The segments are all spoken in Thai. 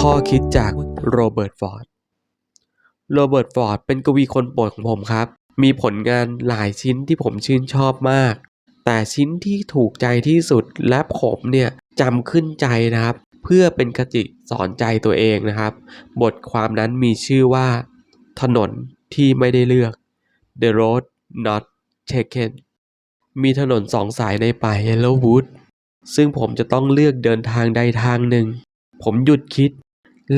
ข้อคิดจากโรเบิร์ตฟอร์ด โรเบิร์ตฟอร์ดเป็นกวีคนโปรดของผมครับ มีผลงานหลายชิ้นที่ผมชื่นชอบมาก แต่ชิ้นที่ถูกใจที่สุดและผมเนี่ยจำขึ้นใจนะครับ เพื่อเป็นคติสอนใจตัวเองนะครับ บทความนั้นมีชื่อว่า ถนนที่ไม่ได้เลือก The Road Not Taken มีถนนสองสายในป่าเฮลโลวูดซึ่งผมจะต้องเลือกเดินทางใดทางหนึ่ง ผมหยุดคิด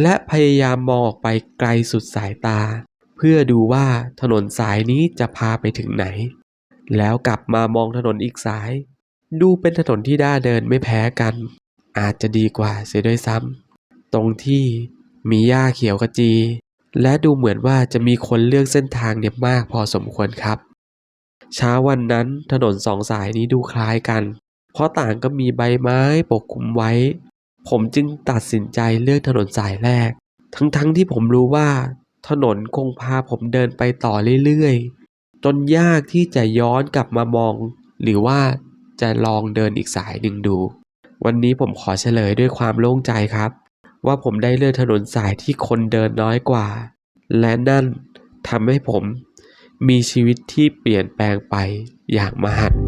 และพยายามมองออกไปไกลสุดสายตา เพื่อดูว่าถนนสายนี้จะพาไปถึงไหน แล้วกลับมามองถนนอีกสาย ดูเป็นถนนที่ด้าเดินไม่แพ้กัน อาจจะดีกว่าเสียด้วยซ้ำตรงที่มีหญ้าเขียวขจี และดูเหมือนว่าจะมีคนเลือกเส้นทางเนี่ยมากพอสมควรครับ เช้าวันนั้นถนนสองสายนี้ดูคล้ายกัน เพราะต่างก็มีใบไม้ปกคลุมไว้ ผมจึงตัดสินใจเลือกถนนสายแรก ทั้งๆทที่ผมรู้ว่า ถนนคงพาผมเดินไปต่อเรื่อยๆ จนยากที่จะย้อนกลับมามอง หรือว่าจะลองเดินอีกสายหนึ่งดู วันนี้ผมขอเฉลยด้วยความโล่งใจครับ ว่าผมได้เลือกถนนสายที่คนเดินน้อยกว่า และนั่นทำให้ผมมีชีวิตที่เปลี่ยนแปลงไปอย่างมหัศจรรย์